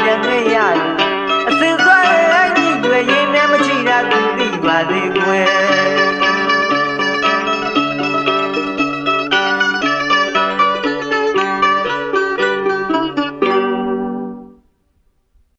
ပြန်ခဲ့ရတယ်အစင်စွဲရဲ့ညီတွေရင်းနဲ့မချီတာသူသိပါသေးကွယ်